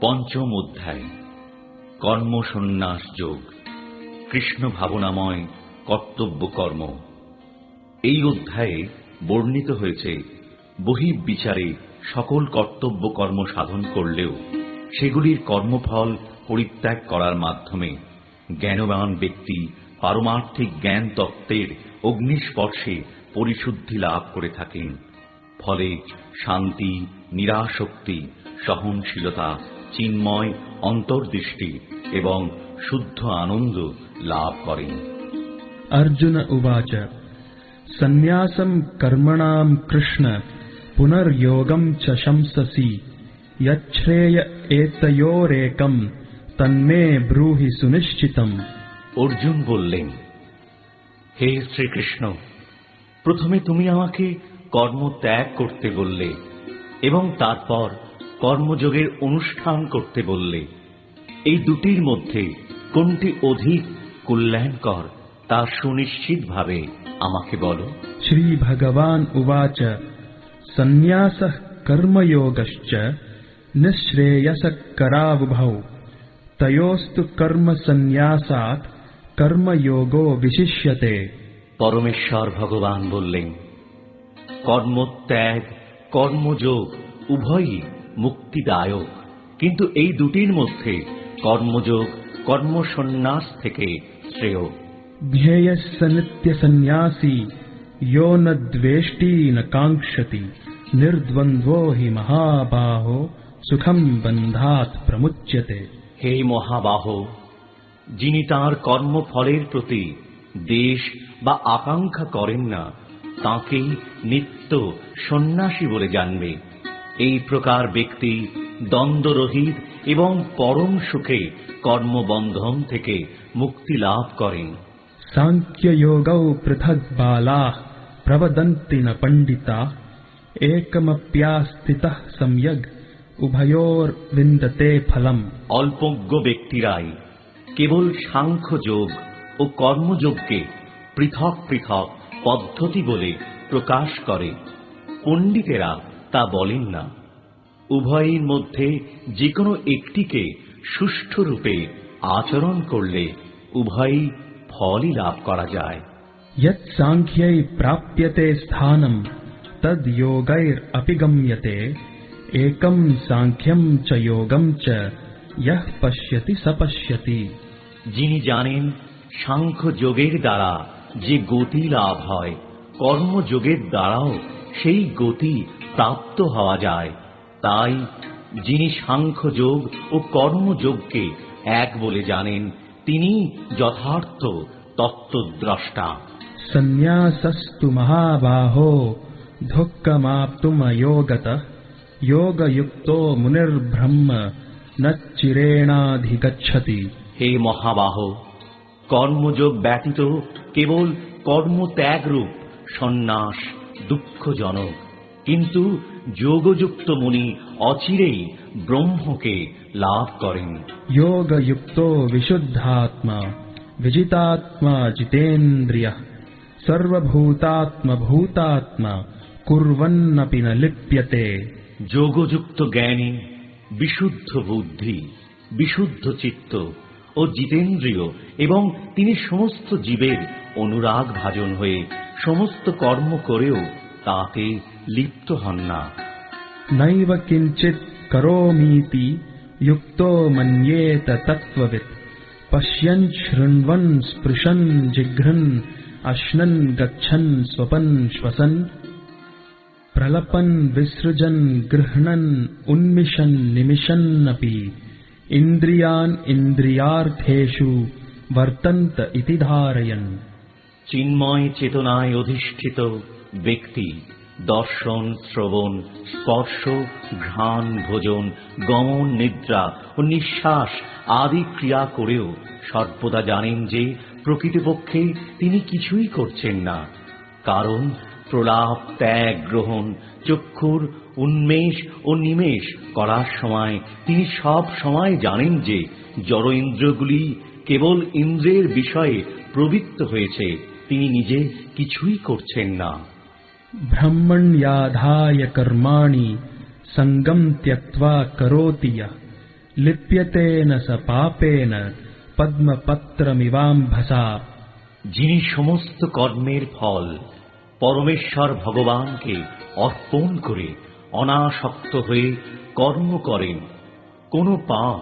পঞ্চম অধ্যায়, কর্মসন্ন্যাস যোগ, কৃষ্ণ ভাবনাময় কর্তব্য কর্ম। এই অধ্যায়ে বর্ণিত হয়েছে, বহির্বিচারে সকল কর্তব্য কর্ম সাধন করলেও সেগুলির কর্মফল পরিত্যাগ করার মাধ্যমে জ্ঞানবান ব্যক্তি পারমার্থিক জ্ঞান তত্ত্বের অগ্নিস্পর্শে পরিশুদ্ধি লাভ করে থাকেন। ফলে শান্তি নিরাশক্তি সহনশীলতা চিন্ময় অন্তর্দৃষ্টি এবং শুদ্ধ আনন্দ লাভ করেন। অর্জুন উবাচ সন্ন্যাসম কর্মণাম কৃষ্ণ পুনর্যোগম চশংসি এতয়োরেকম তন্মে ব্রুহি সুনিশ্চিতম অর্জুন বললেন হে শ্রীকৃষ্ণ প্রথমে তুমি আমাকে কর্ম ত্যাগ করতে বললে এবং তারপর কর্মযোগের অনুষ্ঠান করতে বললে এই দুটির মধ্যে কোনটি অধিক কল্যাণকর তা সুনিশ্চিতভাবে আমাকে বলো শ্রী ভগবান উবাচ সন্ন্যাস কর্মযোগশ্চ নিঃশ্রেয়স করাবুভৌ তয়োস্তু কর্ম সন্ন্যাসাত কর্মযোগ বিশিষ্যতে পরমেশ্বর ভগবান বললেন কর্মত্যাগ কর্মযোগ উভয়ই মুক্তিদায়ক কিন্তু এই দুটির মধ্যে কর্মযোগ কর্মসন্ন্যাস থেকে শ্রেয় ध्येयः स नित्यसन्न्यासी यो न द्वेष्टि न काङ्क्षति निर्द्वन्द्वो हि महाबाहो सुखम् बन्धात् प्रमुच्यते হে মহাবাহ যিনি তাঁর কর্মফলের প্রতি দেশ বা আকাঙ্ক্ষা করেন না তাঁকেই নিত্য সন্ন্যাসী বলে জানবে এই প্রকার ব্যক্তি দ্বন্দ্বরহিত এবং পরম সুখে কর্মবন্ধন থেকে মুক্তি লাভ করে সাংখ্যযোগৌ পৃথক বালা প্রবদন্তি না পণ্ডিতা। একমপ্যাস্থিত সম্যগ উভয়োর বিন্দতে ফলম। অল্পজ্ঞ ব্যক্তিরাই কেবল সাংখ্যযোগ ও কর্মযোগকে পৃথক পৃথক পদ্ধতি বলে প্রকাশ করে। পণ্ডিতেরা তা বলেন না। উভয়ের মধ্যে যে কোনো একটিকে সুষ্ঠুরূপে আচরণ করলে উভয়ই ফলই লাভ করা যায়। সাংখ্যাই প্রাপ্যতে স্থানম তদ যোগৈর অপিগম্যতে একম সাংখ্যম চ যোগম চ ইহ পশ্যতি সপশ্যতি যিনি জানেন সাংখ্য যোগের দ্বারা যে গতি লাভ হয় কর্মযোগের দ্বারাও সেই গতি প্রাপ্ত হওয়া যায়। তাই যিনি সাংখ্যযোগ ও কর্মযোগকে এক বলে জানেন তিনি যথার্থ তত্ত্বদ্রষ্টা। সন্ন্যাসস্তু মহাবাহ ধোক্কমাপ্তুময়োগত যোগযুক্ত মুনির্ব্রহ্ম নচিরেণাধিগচ্ছতি হে মহাবাহ কর্মযোগ ব্যতীত কেবল কর্মত্যাগরূপ সন্ন্যাস দুঃখজনক। কিন্তু যোগযুক্ত মুনি অচিরেই ব্রহ্মকে লাভ করেন योगयुक्तो विशुद्धात्मा विजितात्मा जितेन्द्रियः सर्वभूतात्मभूतात्मा कुर्वन्नपि न लिप्यते যোগযুক্ত জ্ঞানী বিশুদ্ধ বুদ্ধি বিশুদ্ধ চিত্ত ও জিতেন্দ্রিয় এবং তিনি সমস্ত জীবের অনুরাগ ভাজন হয়ে সমস্ত কর্ম করেও তাতে লিপ্ত হন না नैव किञ्चित् करोमीति युक्तो मन्येत तत्त्ववित् पश्यन् शृण्वन् स्पृशन् जिघ्रन् अश्नन् गच्छन् स्वपन् श्वसन् प्रलपन् विसृजन् गृह्णन् उन्मिषन् निमिषन्नपि इन्द्रियान् इन्द्रियार्थेषु वर्तन्त इति धारयन् চিন্ময় চেতনায় অধিষ্ঠিত ব্যক্তি দর্শন, শ্রবণ, স্পর্শ, ঘ্রাণ, ভোজন, গমন, নিদ্রা ও নিঃশ্বাস আদি ক্রিয়া করেও সর্বদা জানেন যে প্রকৃতপক্ষে তিনি কিছুই করছেন না। কারণ প্রলাপ, ত্যাগ, গ্রহণ, চক্ষুর উন্মেষ ও নিমেষ করার সময় তিনি সব সময় জানেন যে জড় ইন্দ্রিয়গুলি কেবল ইন্দ্রের বিষয়ে প্রবৃত্ত হয়েছে, তিনি নিজে কিছুই করছেন না। ब्रह्मण्याधाय कर्माणि सङ्गम् त्यक्त्वा करोति यः लिप्यते न स पापेन पद्मपत्रमिवाम्भसा যিনি সমস্ত কর্মের ফল পরমেশ্বর ভগবানকে অর্পণ করে অনাসক্ত হয়ে কর্ম করেন কোনো পাপ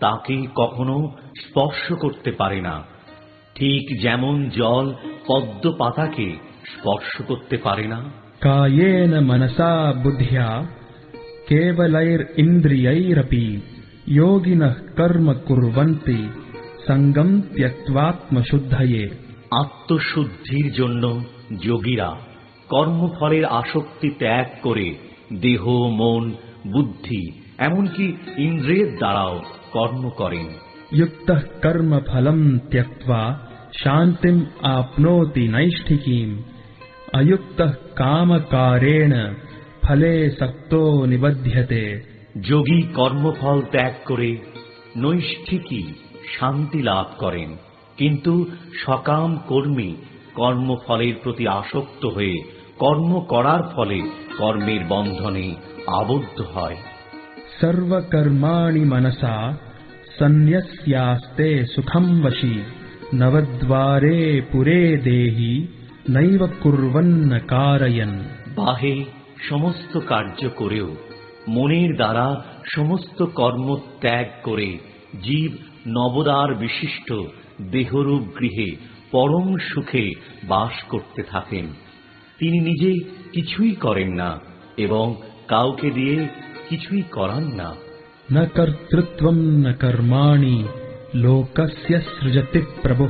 তাকে কখনো স্পর্শ করতে পারে না ঠিক যেমন জল পদ্ম পাতাকে স্পর্শ করতে পারে না कायेन मनसा बुद्ध्या केवलैरिन्द्रियैरपि योगिनः कर्म कुर्वन्ति सङ्गम् त्यक्त्वात्मशुद्धये আত্মশুদ্ধির জন্য যোগীরা কর্মফলের আসক্তি ত্যাগ করে দেহ মন বুদ্ধি এমনকি ইন্দ্রিয়ের দ্বারাও কর্ম করেন युक्तः कर्मफलम् त्यक्त्वा शान्तिम् आप्नोति नैष्ठिकीम् अयुक्तः कामकारेण फले सक्तो निबध्यते যোগী কর্মফল ত্যাগ করে নৈষ্ঠিকী শান্তি লাভ করেন কিন্তু সকাম কর্মী কর্মফলের প্রতি আসক্ত হয়ে কর্ম করার ফলে কর্মের বন্ধনে আবদ্ধ হয় सर्वकर्माणि मनसा सन्न्यस्यास्ते सुखम् वशी नवद्वारे पुरे देहि বাহে সমস্ত কার্য করেও মনের দ্বারা সমস্ত কর্ম ত্যাগ করে জীব নবদার বিশিষ্ট দেহরূপ গৃহে পরম সুখে বাস করতে থাকেন তিনি নিজে কিছুই করেন না এবং কাউকে দিয়ে কিছুই করান না। কর্তৃত্ব না কর্মাণী লোকস্য সৃজতে প্রভু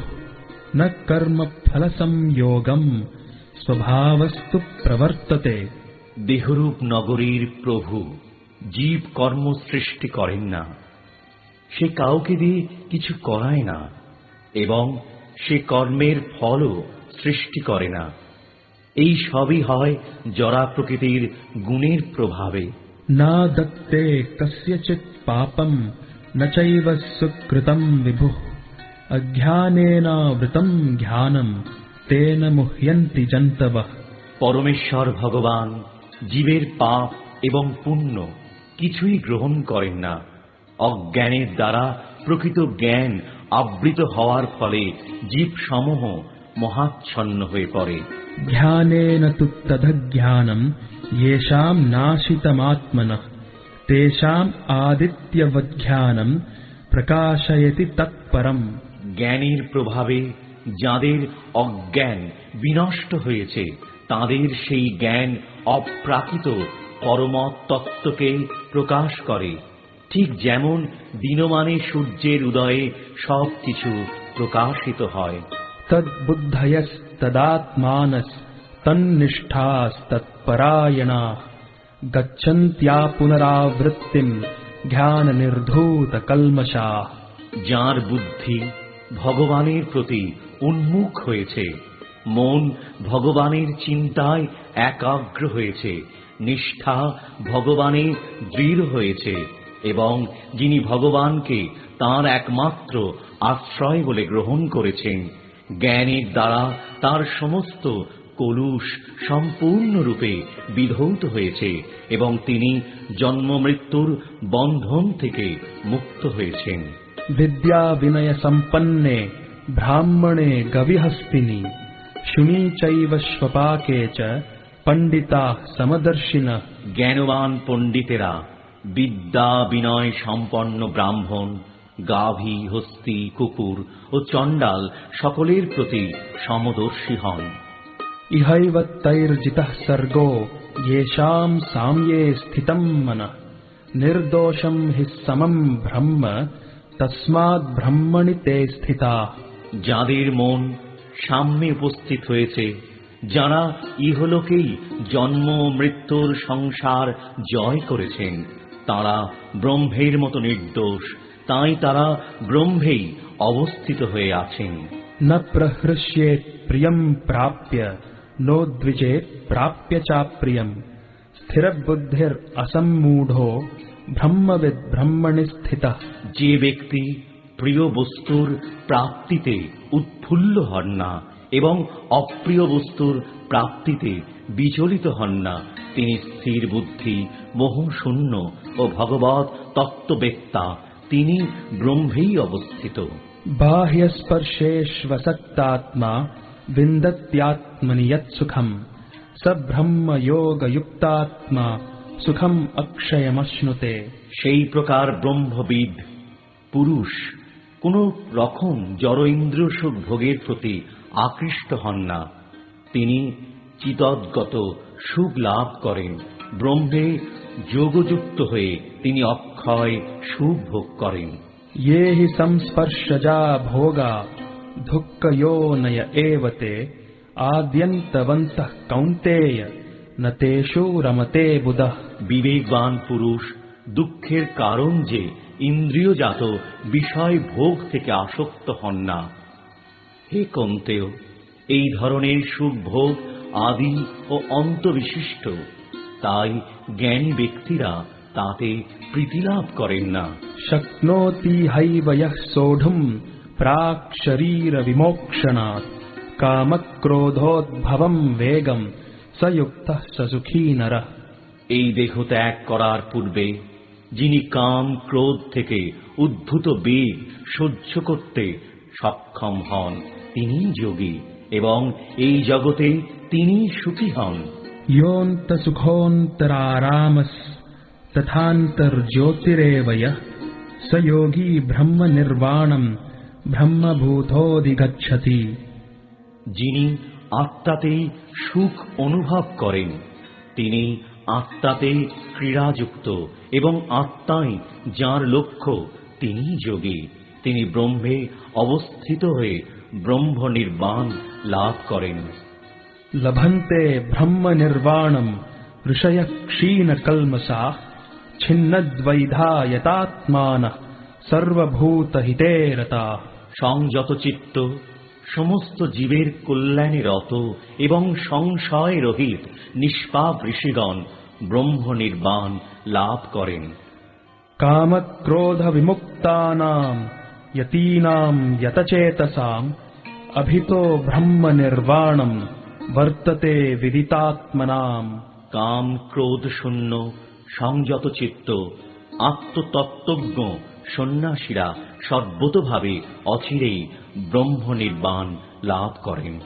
न कर्मफलसंयोगम् स्वभावस्तु प्रवर्तते দেহরূপ নগরীর প্রভু জীব কর্ম সৃষ্টি করেন না সে কাউকে দিয়ে কিছু করায় না এবং সে কর্মের ফলও সৃষ্টি করে না এই সবই হয় জরা প্রকৃতির গুণের প্রভাবে नादत्ते कस्यचित् पापम् न चैव सुकृतम् विभुः अज्ञानेनावृतम् ज्ञानम् तेन मुह्यन्ति जन्तवः পরমেশ্বর ভগবান জীবের পাপ এবং পুণ্য কিছুই গ্রহণ করেন না অজ্ঞানের দ্বারা প্রকৃত জ্ঞান আবৃত হওয়ার ফলে জীব সমূহ মহাচ্ছন্ন হয়ে পড়ে ध्यानेन तु तदज्ञानम् येषाम् नाशितमात्मनः तेषाम् आदित्यवज्ञानम् प्रकाशयति तत्परम् জ্ঞানের প্রভাবে যাদের অজ্ঞান বিনষ্ট হয়েছে তাদের সেই জ্ঞান অপ্রাকৃত তত্ত্বকে প্রকাশ করে। ঠিক যেমন দিনমানে সূর্যের উদয়ে সবকিছু প্রকাশিত হয়। তদ্বুদ্ধয়স্তদাত্মানস তন্নিষ্ঠাস্তৎপরায়ণা। গচ্ছন্ত্যা পুনরাবৃত্তিম ধ্যান নির্ধূত কলমশা যার বুদ্ধি ভগবানের প্রতি উন্মুখ হয়েছে। মন ভগবানের চিন্তায় একাগ্র হয়েছে। নিষ্ঠা ভগবানে দৃঢ় হয়েছে এবং যিনি ভগবানকে তার একমাত্র আশ্রয় বলে গ্রহণ করেছেন, জ্ঞানের দ্বারা তার সমস্ত কলুষ সম্পূর্ণরূপে বিধৌত হয়েছে এবং তিনি জন্ম মৃত্যুর বন্ধন থেকে মুক্ত হয়েছেন। विद्याविनयसम्पन्ने ब्राह्मणे गविहस्तिनि शुनी चैव श्वपाके च पण्डिताः समदर्शिनः জ্ঞানবান পণ্ডিতেরা বিদ্যা বিনয় সম্পন্ন ব্রাহ্মণ গাভী হস্তি কুকুর ও চণ্ডাল সকলের প্রতি সমদর্শী হন इहैव तैर्जितः सर्गो येषाम् साम्ये स्थितम् मनः निर्दोषम् हि समम् তসমাদ ব্রহ্মণিতে স্থিতা। যাদের মন সামনে উপস্থিত হয়েছে যারা ইহলোকেই জন্ম মৃত্যুর সংসার জয় করেছেন তারা ব্রহ্মের মতো নির্দোষ তাই তারা ব্রহ্মেই অবস্থিত হয়ে আছেন। ন প্রহৃষ্যে প্রিয়ম প্রাপ্য নোদ্বিজে প্রাপ্য চা প্রিয়ম। স্থির বুদ্ধির অসম্মূঢ় ব্রহ্মবেদ ব্রহ্মণে স্থিত। যে ব্যক্তি প্রিয় বস্তুর প্রাপ্তিতে উৎফুল্ল হন না এবং অপ্রিয় বস্তুর প্রাপ্তিতে বিচলিত হন না তিনি স্থির বুদ্ধি মহুশূন্য ও ভগবত তত্ত্ববেত্তা তিনি ব্রহ্মেই অবস্থিত। বাহ্যস্পর্শে শ্বসক্তাত্মা বিন্দত্যাত্মনি সুখম সব্রহ্মযোগযুক্তাত্মা ब्रह्मयोगयुक्तात्मा सुखम् अक्षयमश्नुते সেই প্রকার ব্রহ্মবিদ পুরুষ কোন রকম জড় ইন্দ্রিয় সুখ ভোগের প্রতি আকৃষ্ট হন না তিনি চিতদ্গত সুখ লাভ করেন ব্রহ্মে যোগযুক্ত হয়ে তিনি অক্ষয় সুখ ভোগ করেন ये हि संस्पर्शजा भोगा दुःखयोनय एव ते आद्यन्तवन्तः कौन्तेय न तेषु रमते बुधः বিবেকবান পুরুষ, দুঃখের কারণ যে ইন্দ্রিয়জাত বিষয় ভোগ থেকে আসক্ত হন না। হে কন্তেও, এই ধরনের সুখভোগ আদি ও অন্তবিশিষ্ট, তাই জ্ঞানী ব্যক্তিরা তাতে প্রীতিলাভ করেন না। শক্নোতি হাইবয় সোঢুম, প্রাক শরীর বিমোক্ষণা কামক্রোধোদ্ভবম বেগম সযুক্ত সুখী নরঃ। এই দেহ ত্যাগ করার পূর্বে যিনি কাম ক্রোধ থেকে উদ্ভূত বেগ সহ্য করতে সক্ষম হন তিনি যোগী এবং এই জগতে তিনি সুখী হন योऽन्तसुखोऽन्तरारामस्तथान्तर्ज्योतिरेव यः स योगी ब्रह्मनिर्वाणम् ब्रह्मभूतोऽधिगच्छति যিনি আত্মাতেই সুখ অনুভব করেন তিনি আত্মাতে ক্রীড়াযুক্ত এবং আত্মাই যাঁর লক্ষ্য তিনি যোগী। তিনি ব্রহ্মে অবস্থিত হয়ে ব্রহ্ম নির্বাণ লাভ করেন। লভন্তে ব্রহ্ম নির্বাণম ঋষয় ক্ষীণ কলমসা ছিন্নদ্বৈধায়তাত্মান সর্বভূত হিতে সংযত চিত্ত সমস্ত জীবের কল্যাণে রত এবং সংশয় রহিত নিষ্পাপ ঋষিগণ ব্রহ্ম নির্বাণ লাভ করেন। কামক্রোধবিমুক্তানাম যতীনাম অভিত ব্রহ্ম ব্রহ্মনির্বাণম বর্ততে বিদিতাত্মনাম। কাম ক্রোধ শূন্য সংযত চিত্ত আত্মতত্ত্বজ্ঞ সন্ন্যাসীরা সর্বতভাবে অচিরেই ব্রহ্ম নির্বাণ লাভ করেন।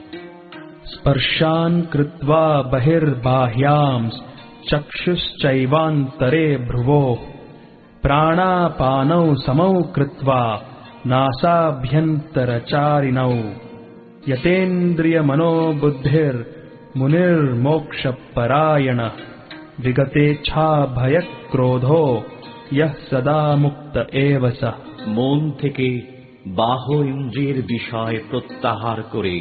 স্পর্শান কৃত্বা বহির্বাহ্যাম चक्षुश्चैवान्तरे भ्रुवोः प्राणापानौ समौ कृत्वा नासाभ्यन्तरचारिणौ यतेन्द्रियमनोबुद्धिर्मुनिर्मोक्षपरायणः विगतेच्छाभयक्रोधो यः सदा मुक्त एव सः মন থেকে বাহ ইন্দ্রিয়ের বিষয় প্রত্যাহার করে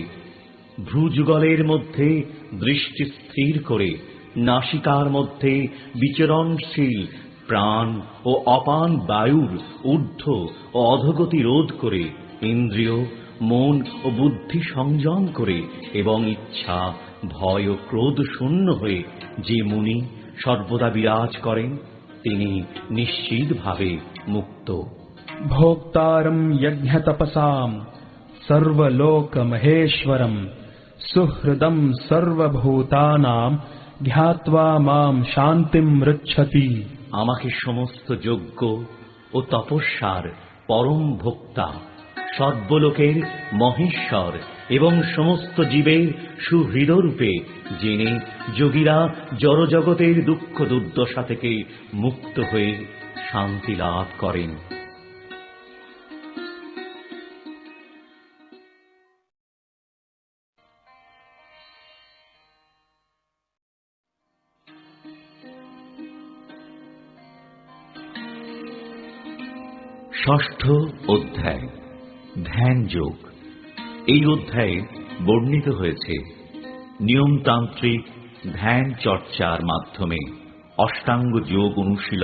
ভ্রুযুগলের মধ্যে দৃষ্টি স্থির করে নাসিকার মধ্যে বিচরণশীল প্রাণ ও অপান বায়ুর ঊর্ধ্ব ও অধগতি রোধ করে, ইন্দ্রিয়, মন ও বুদ্ধি সংযম করে এবং ইচ্ছা, ভয় ও ক্রোধ শূন্য হয়ে যে মুনি সর্বদা বিরাজ করেন, তিনি নিশ্চিতভাবে মুক্ত। ভোক্তারম যজ্ঞ তপসাম সর্বলোক মহেশ্বরম সুহৃদম সর্বভূতানাম জ্ঞাত্বা মাম শান্তিম মৃচ্ছতি আমাকে সমস্ত যোগ্য ও তপস্যার পরম ভোক্তা সর্বলোকের মহেশ্বর এবং সমস্ত জীবের সুহৃদরূপে জেনে যোগীরা জড়জগতের দুঃখ দুর্দশা থেকে মুক্ত হয়ে শান্তি লাভ করেন। ষষ্ঠ অধ্যায় ধ্যান যোগ এই অধ্যায়ে বর্ণিত হয়েছে, নিয়মতান্ত্রিক ধ্যান চর্চার মাধ্যমে অষ্টাঙ্গ যোগ অনুশীলন